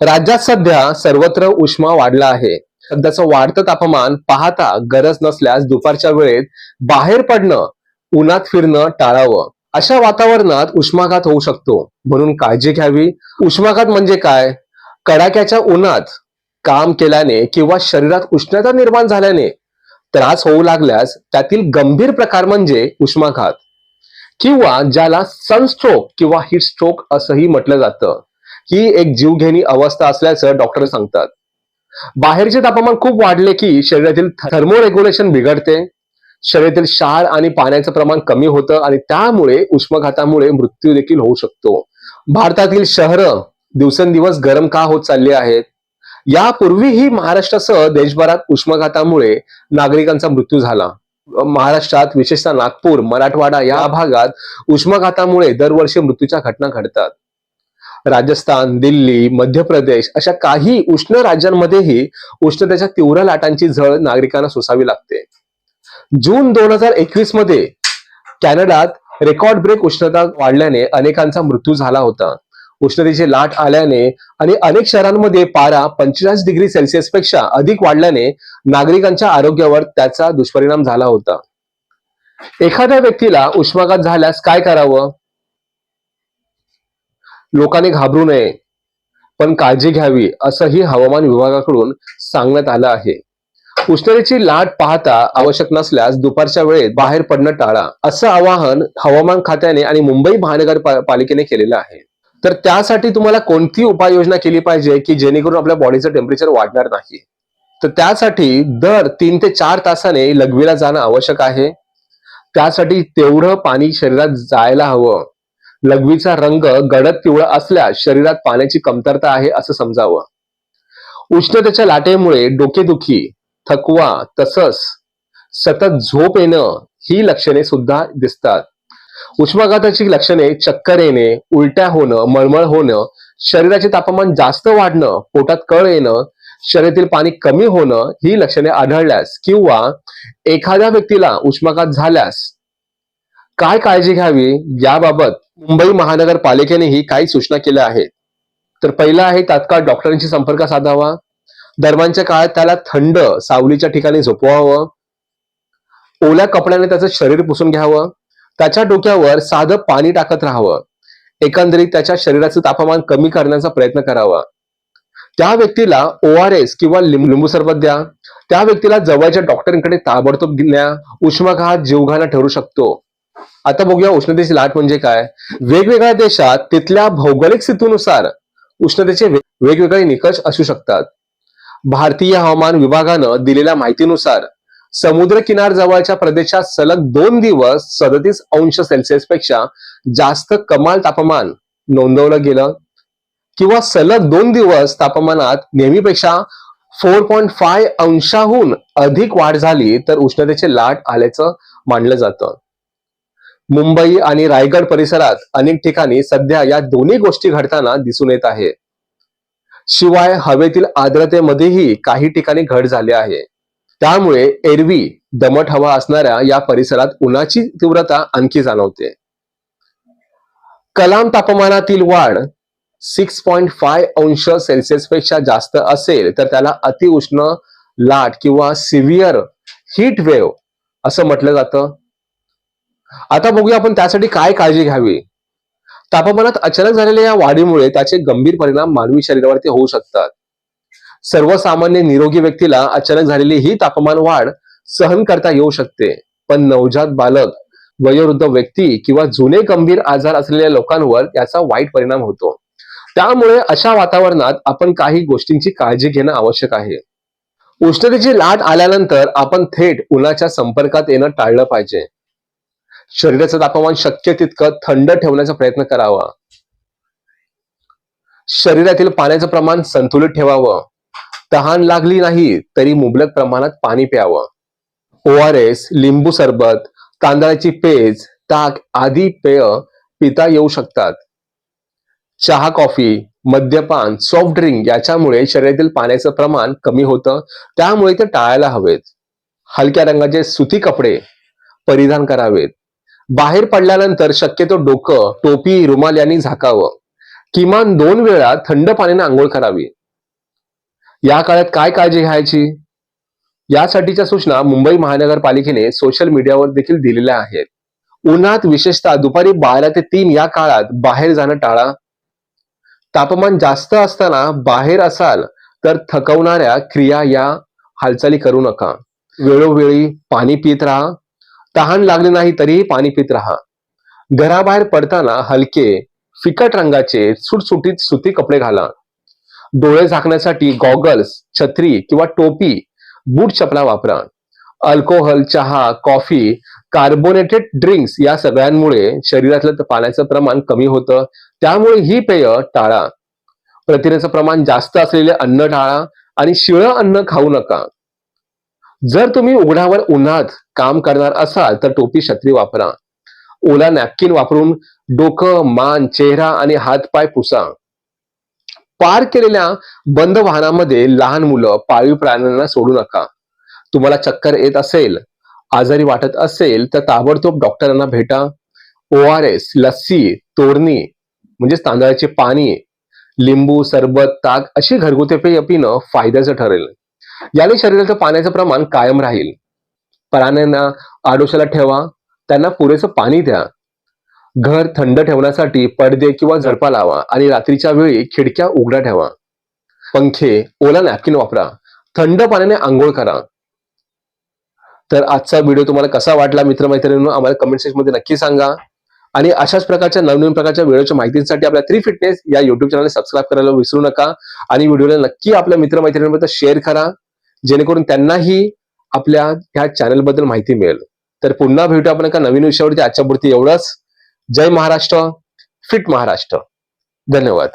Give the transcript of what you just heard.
राज्यात सध्या सर्वत्र उष्मा वाढला आहे. सध्याचं वाढतं तापमान पाहता गरज नसल्यास दुपारच्या वेळेत बाहेर पडणं उन्हात फिरणं टाळावं. अशा वातावरणात उष्माघात होऊ शकतो. म्हणून काळजी घ्यावी. उष्माघात म्हणजे काय? कडाक्याच्या उन्हात काम केल्याने किंवा शरीरात उष्णता निर्माण झाल्याने त्रास होऊ लागल्यास त्यातील गंभीर प्रकार म्हणजे उष्माघात किंवा ज्याला सनस्ट्रोक किंवा हिट स्ट्रोक असंही म्हटलं जातं. ही एक जीवघेणी अवस्था असल्याचं डॉक्टर सांगतात. बाहेरचे तापमान खूप वाढले की शरीरातील थर्मोरेग्युलेशन बिघडते. शरीरातील शाळ आणि पाण्याचं प्रमाण कमी होतं आणि त्यामुळे उष्माघातामुळे मृत्यू देखील होऊ शकतो. भारतातील शहरं दिवसेंदिवस गरम का होत चालली आहेत? यापूर्वीही महाराष्ट्रासह देशभरात उष्माघातामुळे नागरिकांचा मृत्यू झाला. महाराष्ट्रात विशेषतः नागपूर मराठवाडा या भागात उष्माघातामुळे दरवर्षी मृत्यूच्या घटना घडतात. राजस्थान दिल्ली मध्य प्रदेश अशा काही उष्ण राज्यांमध्येही उष्णतेच्या तीव्र लाटांची झळ नागरिकांना सोसावी लागते. जून दोन हजार एकवीसमध्ये कॅनडात रेकॉर्ड ब्रेक उष्णता वाढल्याने अनेकांचा मृत्यू झाला होता. उष्णतेची लाट आल्याने आणि अनेक शहरांमध्ये पारा पंचेचाळीस डिग्री सेल्सिअसपेक्षा अधिक वाढल्याने नागरिकांच्या आरोग्यावर त्याचा दुष्परिणाम झाला होता. एखाद्या व्यक्तीला उष्माघात झाल्यास काय करावं? लोकांनी घाबरू नये. पण काळजी घ्यावी असंही हवामान विभागाकडून सांगण्यात आलं आहे. उष्णतेची लाट पाहता आवश्यक नसल्यास दुपारच्या वेळेत बाहेर पडणं टाळा असं आवाहन हवामान खात्याने आणि मुंबई महानगरपालिकेने केलेलं आहे. तर त्यासाठी तुम्हाला कोणती उपाययोजना केली पाहिजे की जेणेकरून आपल्या बॉडीचं टेम्परेचर वाढणार नाही? तर त्यासाठी दर तीन ते चार तासाने लघवीला जाणं आवश्यक आहे. त्यासाठी तेवढं पाणी शरीरात जायला हवं. लघवीचा रंग गडद पिवळा असल्यास शरीरात पाण्याची कमतरता आहे असं समजावं. उष्णतेच्या लाटेमुळे डोकेदुखी थकवा तसंच सतत झोप येणं ही लक्षणे सुद्धा दिसतात. उष्माघाताची लक्षणे चक्कर येणे उलट्या होणं मळमळ होणं शरीराचे तापमान जास्त वाढणं पोटात कळ येणं शरीरातील पाणी कमी होणं ही लक्षणे आढळल्यास किंवा एखाद्या व्यक्तीला उष्माघात झाल्यास काय काळजी घ्यावी याबाबत मुंबई महानगरपालिकेनेही काही सूचना केल्या आहेत. तर पहिला आहे तात्काळ डॉक्टरांशी संपर्क साधावा. दरम्यानच्या काळात त्याला थंड सावलीच्या ठिकाणी झोपवावं. ओल्या कपड्याने त्याचं शरीर पुसून घ्यावं. त्याच्या डोक्यावर साधं पाणी टाकत राहावं. एकंदरीत त्याच्या शरीराचं तापमान कमी करण्याचा प्रयत्न करावा. त्या व्यक्तीला ओ आर एस किंवा लिंबू सरबत द्या. त्या व्यक्तीला जवळच्या डॉक्टरांकडे ताबडतोब न्या. उष्माघात जीवघाना ठरू शकतो. आता बघूया उष्णतेची लाट म्हणजे काय? वेगवेगळ्या देशात तिथल्या भौगोलिक स्थितीनुसार उष्णतेचे वेगवेगळे निकष असू शकतात. भारतीय हवामान विभागानं दिलेल्या माहितीनुसार समुद्र किनार जवळच्या प्रदेशात सलग दोन दिवस सदतीस अंश सेल्सिअसपेक्षा जास्त कमाल तापमान नोंदवलं गेलं किंवा सलग दोन दिवस तापमानात नेहमीपेक्षा फोर पॉईंट फाय अंशाहून अधिक वाढ झाली तर उष्णतेची लाट आल्याचं मानलं जातं. मुंबई आणि रायगड परिसरात अनेक ठिकाणी सध्या या दोन्ही गोष्टी घडताना दिसून येत आहे. शिवाय हवेतील आर्द्रतेमध्येही काही ठिकाणी घट झाली आहे. त्यामुळे एरवी दमट हवा असणाऱ्या या परिसरात उन्हाची तीव्रता आणखी जाणवते. कलाम तापमानातील वाढ सिक्स पॉईंट फाय अंश सेल्सिअसपेक्षा जास्त असेल तर त्याला अतिउष्ण लाट किंवा सिव्हिअर हीट वेव्ह असं म्हटलं जातं. आता बघूया आपण त्यासाठी काय काळजी घ्यावी. तापमानात अचानक झालेल्या या वाढीमुळे त्याचे गंभीर परिणाम मानवी शरीरावरती होऊ शकतात. सर्वसामान्य निरोगी व्यक्तीला अचानक झालेली ही तापमान वाढ सहन करता येऊ शकते. पण नवजात बालक वयोवृद्ध व्यक्ती किंवा जुने गंभीर आजार असलेल्या लोकांवर याचा वाईट परिणाम होतो. त्यामुळे अशा वातावरणात आपण काही गोष्टींची काळजी घेणं आवश्यक आहे. उष्णतेची लाट आल्यानंतर आपण थेट उन्हाच्या संपर्कात येणं टाळलं पाहिजे. शरीराचं तापमान शक्य तितकं थंड ठेवण्याचा प्रयत्न करावा. शरीरातील पाण्याचं प्रमाण संतुलित ठेवावं. तहान लागली नाही तरी मुबलक प्रमाणात पाणी प्यावं. ओ आर एस लिंबू सरबत तांदळाची पेज ताक आदी पेय पिता येऊ शकतात. चहा कॉफी मद्यपान सॉफ्ट ड्रिंक याच्यामुळे शरीरातील पाण्याचं प्रमाण कमी होतं त्यामुळे ते टाळायला हवेत. हलक्या रंगाचे सुती कपडे परिधान करावेत. बाहेर पडल्यानंतर शक्यतो डोकं टोपी रुमाल यांनी झाकावं. किमान दोन वेळा थंड पाण्याने आंघोळ करावी. या काळात काय काळजी घ्यायची? यासाठीच्या सूचना मुंबई महानगरपालिकेने सोशल मीडियावर देखील दिलेल्या आहेत. उन्हात विशेषतः दुपारी बारा ते तीन या काळात बाहेर जाणं टाळा. तापमान जास्त असताना बाहेर असाल तर थकवणाऱ्या क्रिया या हालचाली करू नका. वेळोवेळी पाणी पित राहा. तहान लागली नाही तरीही पाणी पित राहा. घराबाहेर पडताना हलके फिकट रंगाचे सुटसुटीत सुती कपडे घाला. डोळे झाकण्यासाठी गॉगल्स छत्री किंवा टोपी बूट चपला वापरा. अल्कोहोल चहा कॉफी कार्बोनेटेड ड्रिंक्स या सगळ्यांमुळे शरीरातलं पाण्याचं प्रमाण कमी होतं. त्यामुळे ही पेय टाळा. प्रथिनेचं प्रमाण जास्त असलेले अन्न टाळा आणि शिळं अन्न खाऊ नका. जर तुम्ही उघड्यावर उन्हात काम करणार असाल तर टोपी छत्री वापरा. ओला नॅपकिन वापरून डोकं मान चेहरा आणि हातपाय पुसा. पार्क केलेल्या बंद वाहनामध्ये लहान मुलं पाळीव प्राण्यांना सोडू नका. तुम्हाला चक्कर येत असेल आजारी वाटत असेल तर ताबडतोब डॉक्टरांना भेटा. ओ आर एस लस्सी तोरणी म्हणजेच तांदळाचे पाणी लिंबू सरबत ताक अशी घरगुती पेय पिणं फायद्याचं ठरेल. याने शरीराचं पाण्याचं प्रमाण कायम राहील. प्राण्यांना आडोशाला ठेवा त्यांना पुरेसं पाणी द्या. घर थंड ठेवण्यासाठी पडदे किंवा झडपा लावा आणि रात्रीच्या वेळी खिडक्या उघड्या ठेवा. पंखे ओला नॅपकिन वापरा. थंड पाण्याने आंघोळ करा. तर आजचा व्हिडिओ तुम्हाला कसा वाटला मित्रमैत्रिणींनो आम्हाला कमेंट सेक्शनमध्ये नक्की सांगा. आणि अशाच प्रकारच्या नवनवीन प्रकारच्या व्हिडिओच्या माहितीसाठी आपल्या थ्री फिटनेस या युट्यूब चॅनल सबस्क्राईब करायला विसरू नका. आणि व्हिडिओला नक्की आपल्या मित्रमैत्रिणींमध्ये शेअर करा. जेणेकरून त्यांनाही आपल्या ह्या चॅनलबद्दल माहिती मिळेल. तर पुन्हा भेटू आपण एका नवीन विषयावरती. आजच्या पुरती एवढंच. जय महाराष्ट्र फिट महाराष्ट्र. धन्यवाद.